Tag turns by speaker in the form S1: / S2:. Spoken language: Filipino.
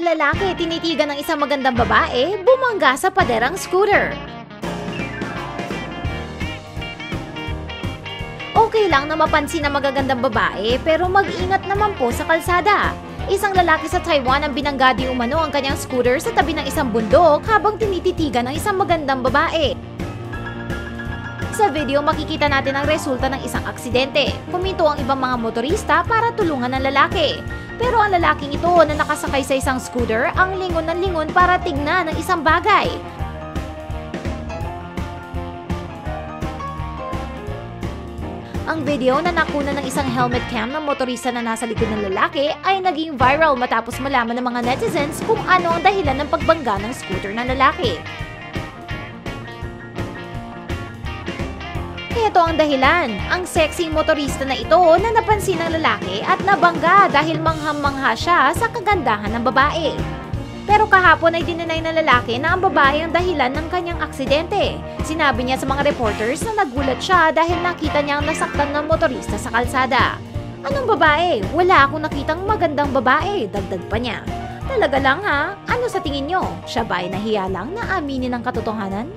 S1: Lalaki tinitigan ng isang magandang babae, bumangga sa paderang scooter. Okay lang na mapansin na magagandang babae pero mag-ingat naman po sa kalsada. Isang lalaki sa Taiwan ang binangga di umano ang kanyang scooter sa tabi ng isang bundok habang tinititigan ng isang magandang babae. Sa video, makikita natin ang resulta ng isang aksidente. Puminto ang ibang mga motorista para tulungan ang lalaki. Pero ang lalaking ito na nakasakay sa isang scooter ang lingon ng lingon para tignan ng isang bagay. Ang video na nakuna ng isang helmet cam ng motorista na nasa likod ng lalaki ay naging viral matapos malaman ng mga netizens kung ano ang dahilan ng pagbangga ng scooter ng lalaki. Ito ang dahilan, ang sexy motorista na ito na napansin ng lalaki at nabangga dahil manghang-mangha siya sa kagandahan ng babae. Pero kahapon ay dinenay ng lalaki na ang babae ang dahilan ng kanyang aksidente. Sinabi niya sa mga reporters na nagulat siya dahil nakita niyang nasaktan ng motorista sa kalsada. Anong babae? Wala akong nakitang magandang babae, dagdag pa niya. Talaga lang ha? Ano sa tingin niyo? Siya ba ay nahiya lang na aminin ang katotohanan?